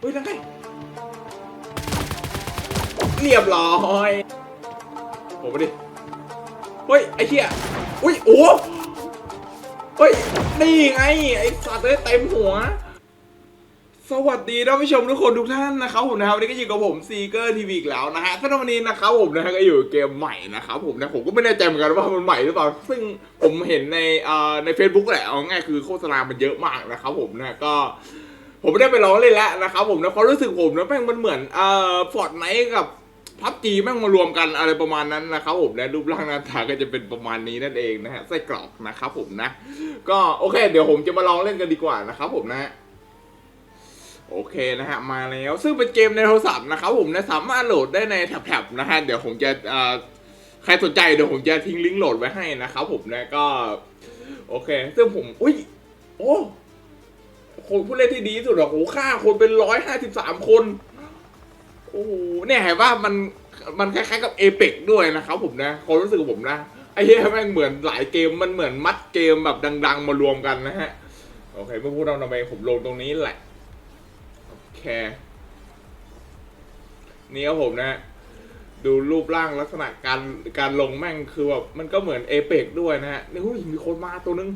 เฮ้ยนั่นไงเรียบร้อยโอ้ไปดิเฮ้ยไอ้เหี้ยอุ้ยโอ้เฮ้ยนี่ไงไอ้สัตว์เลยเต็มหัว สวัสดีท่านผู้ชมทุกคนทุกท่านนะครับผมนะครับวันนี้ก็อยู่กับผมซีเกอร์ทีวีอีกแล้วนะฮะสำหรับวันนี้นะครับผมนะฮะก็อยู่กับเกมใหม่นะครับผมนะผมก็ไม่แน่ใจเหมือนกันว่ามันใหม่หรือเปล่าซึ่งผมเห็นในเอ่อใน Facebook แหละเอาง่ายคือโฆษณามันเยอะมากนะครับผมนะก็ ผมไม่ได้ไปลองเล่นแล้วนะครับผมนะเพราะรู้สึกผมนะแม่งมันเหมือนเอ่อฟอร์ดไนท์กับพับจีแม่งมารวมกันอะไรประมาณนั้นนะครับผมนะรูปร่างหน้าตาก็จะเป็นประมาณนี้นั่นเองนะฮะไส้กรอกนะครับผมนะ ก็โอเค เดี๋ยวผมจะมาลองเล่นกันดีกว่านะครับผมนะโอเคนะฮะมาแล้วซึ่งเป็นเกมในโทรศัพท์นะครับผมนะสามารถโหลดได้ในแท็บๆนะฮะเดี๋ยวผมจะเอ่อใครสนใจเดี๋ยวผมจะทิ้งลิงก์โหลดไว้ให้นะครับผมนะก็ โอเค ซึ่งผมอุ้ยโอ้ คนผู้เล่นที่ดีที่สุดอะโอ้โหฆ่าคนเป็นร้อยห้าสิบสามคน โอ้โหเนี่ยเห็นว่ามันมันคล้ายๆกับเอเปกด้วยนะครับผมนะความรู้สึกของผมนะไอ้เหี้ยแม่งเหมือนหลายเกมมันเหมือนมัดเกมแบบดัง ๆ มารวมกันนะฮะ โอเคเมื่อพูดเราทำไมผมลงตรงนี้แหละ โอเค นี่ครับผมนะดูรูปร่างลักษณะการการลงแม่งคือแบบมันก็เหมือนเอเปกด้วยนะฮะนี่หุ้ยมีคนมาตัวนึง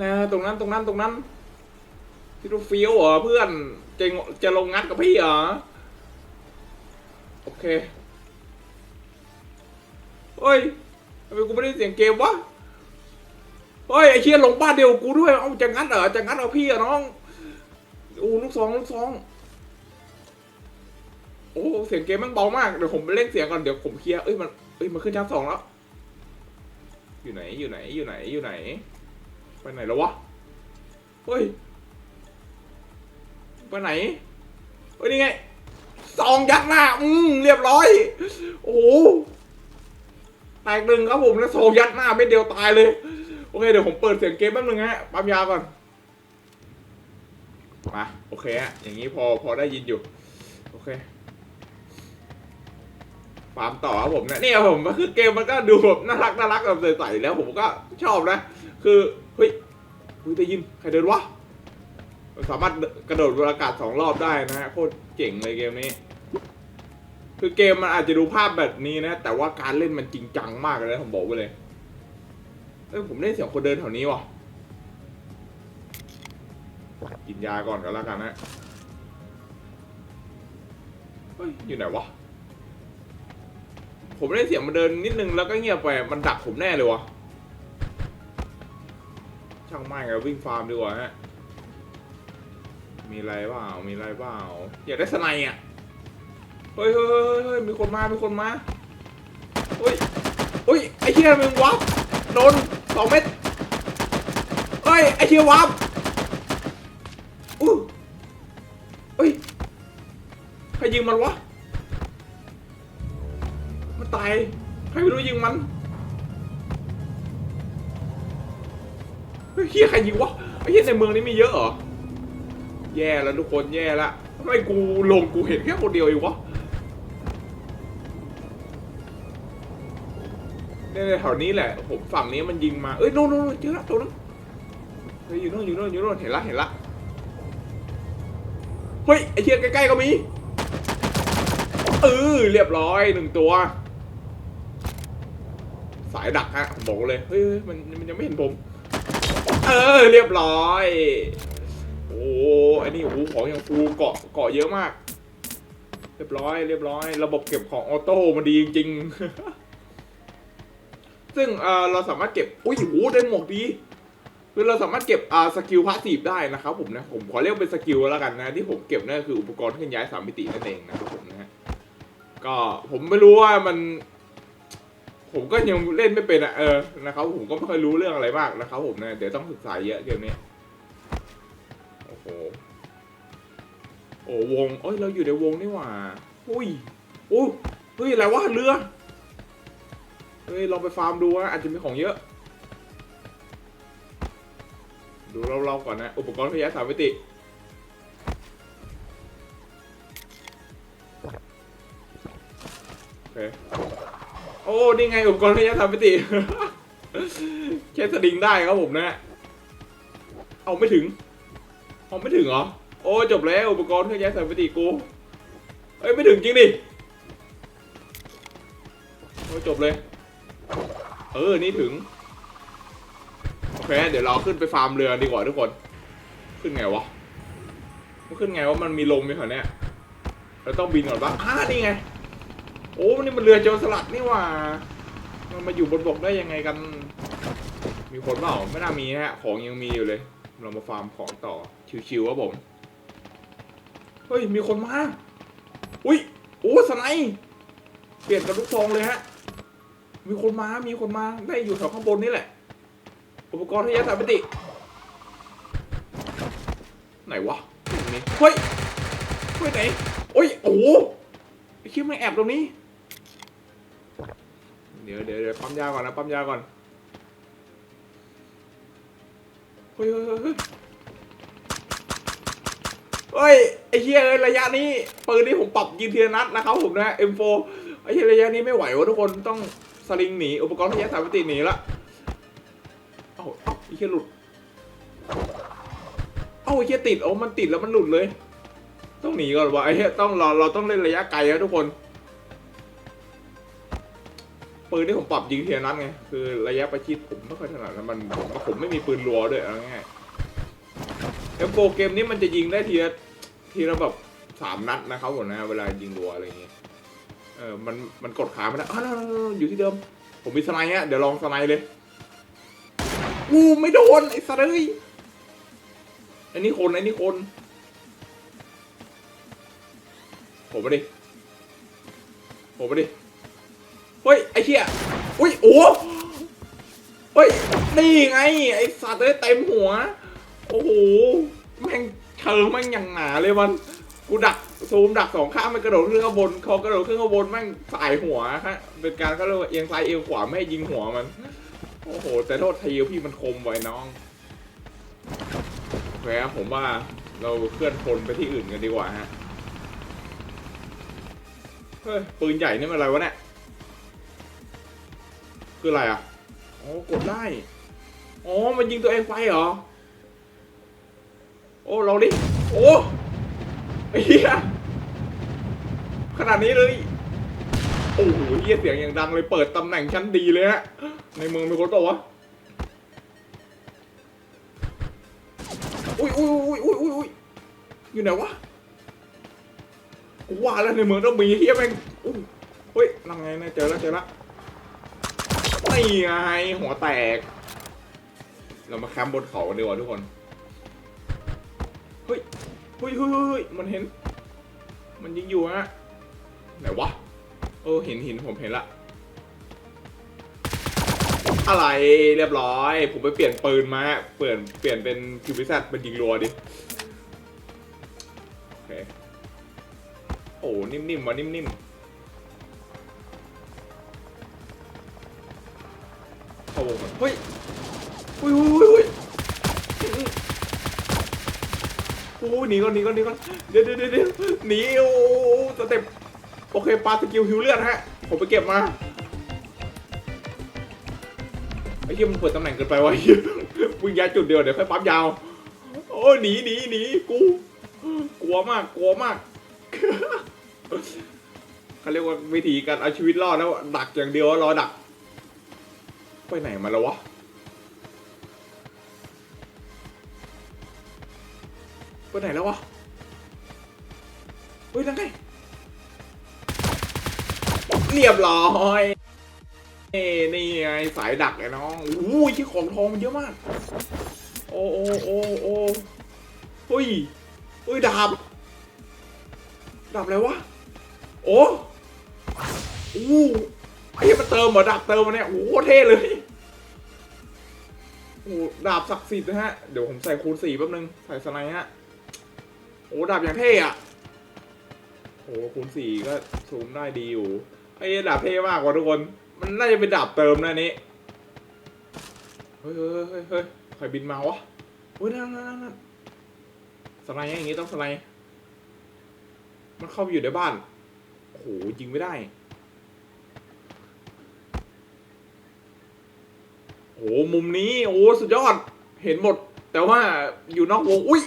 นะตรงนั้นตรงนั้นตรงนั้น พี่รูฟิวเหรอเพื่อนจะจะลงงัดกับพี่เหรอ โอเคเฮ้ยทำไมกูไม่ได้เสียงเกมวะเฮ้ยไอ้เชี่ยลงบ้านเดียวกูด้วยเอาจะงัดเหรอจะงัดเอาพี่เหรอน้องอู้ลูกซองลูกซองโอ้เสียงเกมมันเบามากเดี๋ยวผมไปเล่นเสียงก่อนเดี๋ยวผมเคลียร์เอ้ยมันเอ้ยมันขึ้นชั้นสองแล้ว อยู่ไหนอยู่ไหนอยู่ไหนอยู่ไหนไปไหนแล้ววะเฮ้ย ไปไหนเฮ้ยนี่ไงซองยัดหน้า อืมเรียบร้อย โอ้โหแตกหนึ่งครับผมแล้วซองยัดหน้าไม่เดียวตายเลย โอเคเดี๋ยวผมเปิดเสียงเกมแป๊บนึงฮะปั๊มยาก่อนมาโอเคฮะอย่างนี้พอพอได้ยินอยู่ โอเคฟาร์มต่อครับผมนะเนี่ยผมก็คือเกมมันก็ดูแบบน่ารักน่ารักแบบใสๆแล้วผมก็ชอบนะ คือเฮ้ยเฮ้ยได้ยินใครเดินวะ มันสามารถกระโดดบนอากาศสองรอบได้นะฮะโคตรเจ๋งเลยเกมนี้ คือเกมมันอาจจะดูภาพแบบนี้นะ แต่ว่าการเล่นมันจริงจังมากเลยผมบอกไว้เลยเอ้ยผมได้เสียงคนเดินแถวนี้ว่ะกินยาก่อนก็แล้วกันนะเฮ้ยอยู่ไหนวะผมได้เสียงมันเดินนิดนึงแล้วก็เงียบไปมันดักผมแน่เลยวะช่างไม่กับวิ่งฟาร์มดีกว่าฮะ มีอะไรเปล่ามีอะไรเปล่าอยากได้สไนอะเฮ้ยเฮ้ยเฮ้ยเฮ้ยมีคนมา มีคนมาเฮ้ยเฮ้ย ไอ้เชี่ยมึงวับโดนสองเม็ดเฮ้ย ไอ้เชี่ยวับอู้เฮ้ย ใครยิงมันวะ มันตาย ใครไม่รู้ยิงมัน เฮ้ยเฮียใครยิงวะ ไอ้เฮียในเมืองนี้มีเยอะเหรอ แย่แล้วทุกคนแย่ละทำไมกูลงกูเห็นแค่คนเดียวเองวะเนี่ยแถวนี้แหละผมฝั่งนี้มันยิงมาเอ้ยโน่นโน่นเจอละตัวนึงเฮ้ยอยู่โน่นอยู่โน่นอยู่โน่นเห็นละเห็นละเฮ้ยไอ้เชี่ยใกล้ๆก็มีเออเรียบร้อยหนึ่งตัว สายดักฮะบอกเลยเฮ้ยมันมันยังไม่เห็นผม เออเรียบร้อย โอ้ไอ้นี่โอ้โหของอย่างฟูเกาะเกาะเยอะมาก เรียบร้อย เรียบร้อย ระบบเก็บของออโต้มันดีจริงๆ ซึ่งเราสามารถเก็บ อุ้ยโอ้โหได้หมวกดีคือเราสามารถเก็บอ่าสกิลพาสซีฟได้นะครับผมนะผมขอเรียกเป็นสกิลแล้วกันนะ ที่ผมเก็บนั่นคืออุปกรณ์เคลื่อนย้ายสามมิตินั่นเองนะครับผมนะฮะก็ผมไม่รู้ว่ามัน ผมก็ยังเล่นไม่เป็นอะเออนะครับผมก็ไม่ค่อยรู้เรื่องอะไรมากนะครับผมนะเดี๋ยวต้องศึกษาเยอะเกมนี้ โอ้วงเอ้ยเราอยู่ในวงนี่หว่าอุ้ยโอ้เฮ้ยอะไรวะเรือเฮ้ยลองไปฟาร์มดูว่าอาจจะมีของเยอะ ดูเราๆก่อนนะ อุปกรณ์ขยายสามมิติโอเคโอ้นี่ไงอุปกรณ์ขยายสามมิติแค่สลิงได้ครับผมนะ เอาไม่ถึงเอาไม่ถึงเหรอ โอ้จบแล้วอุปกรณ์เครื่องย้ายสายปฏิกูเอ้ยไม่ถึงจริงดิโอ้จบเลย เออ นี่ถึง โอเค เดี๋ยวเราขึ้นไปฟาร์มเรือดีกว่าทุกคน ขึ้นไงวะมันขึ้นไงว่ามันมีลมไหมเหรอเนี่ย เราต้องบินก่อนปะอ่านี่ไง โอ้นี่มันเรือโจรสลัดนี่ว่า มันมาอยู่บนบกได้ยังไงกัน มีคนเปล่า ไม่น่ามีนะฮะ ของยังมีอยู่เลย เรามาฟาร์มของต่อ ชิวๆครับผม เฮ้ย มีคนมา อุ้ยโอ้สไนป์เปลี่ยนกับลูกซองเลยฮะ มีคนมา มีคนมา ได้อยู่แถวข้างบนนี่แหละ อุปกรณ์ที่ยัดสายปฏิไหนวะนี้เฮ้ยเฮ้ยไหน โอ้ย โอ้ไอ้คิดไม่งแอบตรงนี้ เดี๋ยวเดี๋ยวเดี๋ยวปั๊มยาก่อนนะ ปั๊มยาก่อน เฮ้ยเฮ้ยเฮ้ย เฮ้ยไอ้เหี้ยเอ้ยระยะนี้ปืนที่ผมปรับยิงทีละนัดนะครับผมนะ M4 ไอ้เหี้ยระยะนี้ไม่ไหววะทุกคนต้องสลิงหนีอุปกรณ์ที่ยัดสายปฏิหนีละเอ้าเอ้าไอ้เหี้ยหลุดเอ้าไอ้เหี้ยติดโอ้มันติดแล้วมันหลุดเลย ต้องหนีก่อนวะไอ้เหี้ยต้องเราเราต้องเล่นระยะไกลนะทุกคนปืนที่ผมปรับยิงทีละนัดไงคือระยะประชิดผมไม่ค่อยถนัดนะมันผมผมไม่มีปืนรัวด้วยเอาง่ายเอฟโฟเกมนี้มันจะยิงได้ทีละ ทีละแบบสามนัดนะครับผมนะเวลายิงรัวอะไรอย่างเงี้ยเออมันมันกดขาไม่ได้อ้าวอยู่ที่เดิม ผมมีสไนด์ฮะเดี๋ยวลองสไนด์เลยงูไม่โดนไอ้สัตว์เอ้ยอันนี้คนอันนี้คนผมมาดิผมมาดิเฮ้ยไอ้เหี้ยอุ้ยโอ้เฮ้ยนี่ไงไอ้สัตว์เอ้ยเต็มหัว โอ้โหแม่ง เชิงแม่งอย่างหนาเลยมันกูดักซูมดักสองข้างมันกระโดดขึ้นข้างบนเขากระโดดขึ้นข้างบนแม่งสายหัวฮะเป็นการเขาเรียกว่าเอียงซ้ายเอียงขวาไม่ให้ยิงหัวมัน โอ้โห แต่โทษทีพี่มันคมไว้น้องโอเคครับผมว่าเราเคลื่อนพลไปที่อื่นกันดีกว่าฮะเฮ้ยปืนใหญ่นี่มันอะไรวะเนี่ยคืออะไรอะอ๋อกดได้อ๋อมันยิงตัวเองไปเหรอ โอ้ลองดิโอ้เหี้ยขนาดนี้เลยโอ้โหเหี้ยเสียงอย่างดังเลยเปิดตำแหน่งชั้นดีเลยฮะในเมืองมีคนตัววะอุ้ยอุ้ยอุ้ยอุ้ยอุ้ยอุ้ยอยู่ไหนวะกูว่าแล้วในเมืองต้องมีเฮียแม่งอุ้ยเฮ้ยนั่งไงนี่ยเจอแล้วเจอแล้วนี่ไงหัวแตก เรามาแคมป์บนเขากันดีกว่าทุกคน เฮ้ยเฮ้ยเฮ้ยเฮ้ยมันเห็น มันยิงอยู่ฮะไหนวะ เออเห็นเห็นผมเห็นละ อะไรเรียบร้อย ผมไปเปลี่ยนปืนมาฮะเปลี่ยนเปลี่ยนเป็นคิวบิซัตเป็นยิงรัวดิโอเคโอ้นิ่มๆว่ะนิ่มๆเข้าวงก่อนเฮ้ยอุ้ยอุ้ยอุ้ยโอ้หนีก่อนหนีก่อนหนีก่อนเดี๋ยวเดี๋ยวเดี๋ยวหนีโอ้สเต็ปโอเคปาสกิลฮิวเลือดฮะ ผมไปเก็บมาไอ้เหี้ยมันเปิดตำแหน่งเกินไปวะวิ่งยาจุดเดียวเดี๋ยวค่อยปั๊มยาว โอ้หนีหนีหนีกูกลัวมากกลัวมากเขาเรียกว่าวิธีการเอาชีวิตรอดแล้วดักอย่างเดียวรอดัก ไปไหนมาแล้ววะ ไปไหนแล้ววะเฮ้ยนั่นไงเรียบร้อยเอ้นี่ไงสายดักไอ้น้องอู้ยที่ของทองมันเยอะมาก โอ้โอ้โอ้โอ้เฮ้ยเฮ้ยดาบดาบอะไรวะ โอ้อู้ไอ้มันเติมเหรอดาบเติมมาเนี่ย โอ้โหเท่เลยโอ้ดาบศักดิ์สิทธิ์นะฮะ เดี๋ยวผมใส่คูณสี่แป๊บนึง ใส่สไนด์ฮะ โอ้ดาบอย่างเท่อะโอ้คูณสี่ก็ซูมได้ดีอยู่ไอ้ดาบเท่มากกว่าทุกคน มันน่าจะเป็นดาบเติมนะนี้เฮ้ยเฮ้ยเฮ้ยเฮ้ยใครบินมาวะเฮ้ยนั่นนั่นนั่นสไนด์อย่างงี้ต้องสไนด์มันเข้าไปอยู่ในบ้านโอ้โหยิงไม่ได้โอ้หมุมนี้ โอ้ สุดยอด เห็นหมด แต่ว่าอยู่นอกวง อุ้ย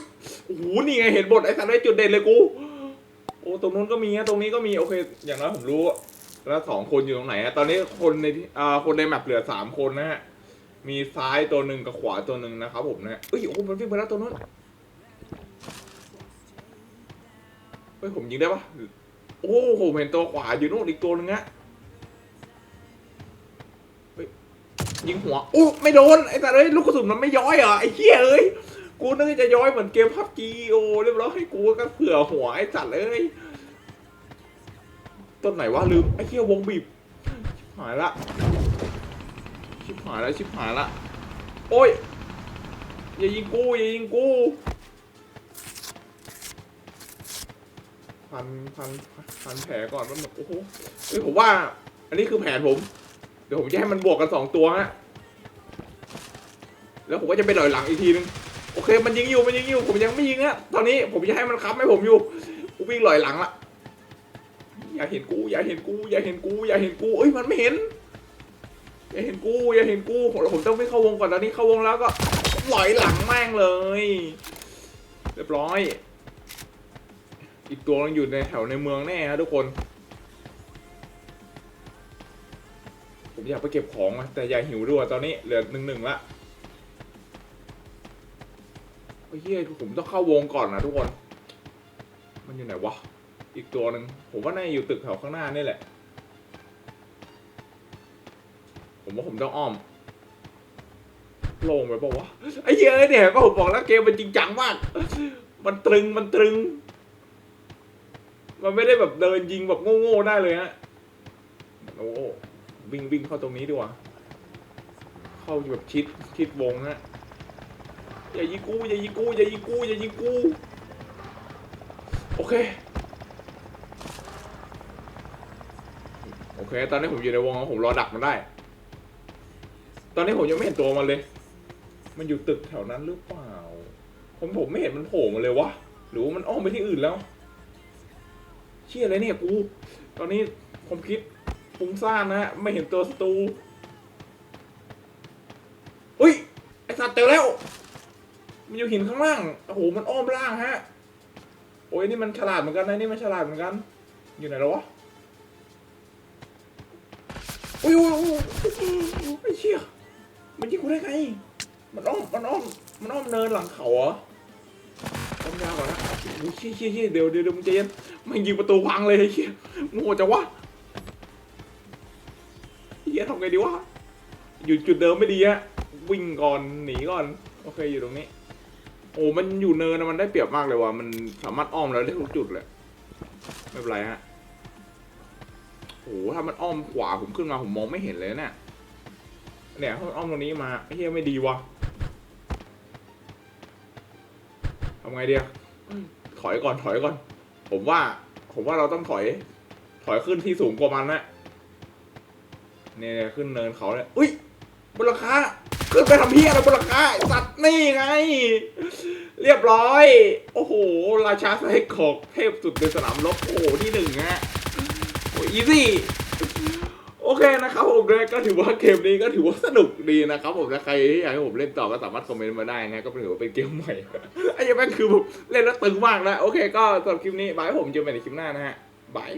อ้โหนี่ไงเห็นบทไอ้สัตว์ได้จุดเด่นเลยกู โอ้ตรงนู้นก็มีนะตรงนี้ก็มีโอเค อย่างน้อยผมรู้แล้วสองคนอยู่ตรงไหนอะตอนนี้คนในที่อ่าคนในแมปเหลือสามคนนะฮะมีซ้ายตัวหนึ่งกับขวาตัวหนึ่งนะครับผมนะเอ้ยโอ้มันวิ่งไปแล้วตัวนู้นเฮ้ยผมยิงได้ปะโอ้โหผมเห็นตัวขวาอยู่นู่นอีกตัวหนึงอะยิงหัวอู้ไม่โดนไอ้แต่เอ้ยลูกกระสุนมันไม่ย้อยเหรอไอ้เหี้ยเอ้ย กูนึกจะย้อยเหมือนเกมพับจีโอเรียบร้อยให้กูก็เผื่อหัวไอ้สัตว์เอ้ยต้นไหนวะลืมไอ้เหี้ยวงบีบชิบหายละชิบหายล้วชิบหายละโอ้ยอย่ายิงกูอย่ายิงกูพันพันพันแผลก่อนมันแบบโอ้โหเฮ้ยผมว่า อันนี้คือแผนผม เดี๋ยวผมจะให้มันบวกกันสองตัวฮะแล้วผมก็จะไปหล่อยหลังอีกทีนึง โอเคมันยิงอยู่มันยิงอยู่ผมยังไม่ยิงฮะตอนนี้ผมจะให้มันค้ำให้ผมอยู่กูวิ่งลอยหลังละอย่าเห็นกูอย่าเห็นกูอย่าเห็นกูอย่าเห็นกูเอ้ยมันไม่เห็นอย่าเห็นกูอย่าเห็นกูผมผมต้องไม่เข้าวงก่อนตอนนี้เข้าวงแล้วก็ลอยหลังแม่งเลย เรียบร้อย อีกตัวนึงอยู่ในแถวในเมืองแน่ฮะทุกคน ผมอยากไปเก็บของแต่อย่าหิวด้วยตอนนี้เหลือหนึ่งหนึ่งละ ไอ้เหี้ยผมต้องเข้าวงก่อนนะทุกคน มันอยู่ไหนวะ อีกตัวหนึ่งผมว่าน่าอยู่ตึกแถวข้างหน้านี่แหละ ผมว่าผมต้องอ้อม ลงไปบอกว่าวะ ไอ้เหี้ยเนี่ยก็ผมบอกแล้วเกมมันจริงจังมาก มันตรึงมันตรึง มันไม่ได้แบบเดินยิงแบบโง่ๆได้เลยฮะ โอ้วิ่งวิ่งเข้าตรงนี้ดีกว่า เข้าแบบชิดชิดวงฮะ อย่ายิงกูอย่ายิงกูอย่ายิงกูอย่ายิงกูโอเคโอเค ตอนนี้ผมอยู่ในวงผมรอดักมันได้ ตอนนี้ผมยังไม่เห็นตัวมันเลย มันอยู่ตึกแถวนั้นหรือเปล่า ผมผมไม่เห็นมันโผล่มาเลยวะหรือว่ามันอ้อมไปที่อื่นแล้ว เชี่ยอะไรเนี่ยกู ตอนนี้ผมคิดฟุ้งซ่านนะฮะไม่เห็นตัวศัตรูอุ้ยไอสัตว์เจอแล้ว มันอยู่หินข้างล่าง โอ้โห มันอ้อมล่างฮะ โอ้ยนี่มันฉลาดเหมือนกันนะนี่มันฉลาดเหมือนกัน อยู่ไหนแล้ววะ อุ้ยอุ้ยอุ้ยอุ้ยไอ้เชี่ยมันยิงกูได้ไง มันอ้อม มันอ้อม มันอ้อมเนินหลังเขาเหรอต้อมยาวก่อนนะโอ้ยเชี่ยเชี่ยเชี่ยเดี๋ยวเดี๋ยวเดี๋ยวมึงใจเย็นมันยิงประตูพังเลยไอ้เชี่ยโง่จังวะเฮียทำไงดีวะ อยู่จุดเดิมไม่ดีฮะ วิ่งก่อน หนีก่อน โอเค อยู่ตรงนี้ โอ้มันอยู่เนินนะมันได้เปรียบมากเลยว่ะมันสามารถอ้อมแล้วได้ทุกจุดเลยไม่เป็นไรฮะโอ้ถ้ามันอ้อมขวาผมขึ้นมาผมมองไม่เห็นเลยเนี่ยเนี่ยถ้ามันอ้อมตรงนี้มาไอ้เหี้ยไม่ดีวะทำไงเดียถอยก่อนถอยก่อน ผมว่า ผมว่าเราต้องถอย ถอยขึ้นที่สูงกว่ามันนะเนี่ยเนี่ยขึ้นเนินเขาเนี่ยอุ้ยบนหลังคา ขึ้นไปทำเพี้ยอะไรบนหลังคาสัตว์นี่ไง เรียบร้อย โอ้โห ราชาไซขอกเทพสุดในสนามรบโอ้โหที่หนึ่งฮะโอ้อีซี่โอเคนะครับผมก็ถือว่าเกมนี้ก็ถือว่าสนุกดีนะครับผมถ้าใครอยากให้ผมเล่นต่อก็สามารถคอมเมนต์มาได้นะก็ถือว่าเป็นเกมใหม่ไอ้ยังแม่งคือแบบเล่นแล้วตึงมากนะโอเคก็สำหรับคลิปนี้บายผมเจอกันในคลิปหน้านะฮะบาย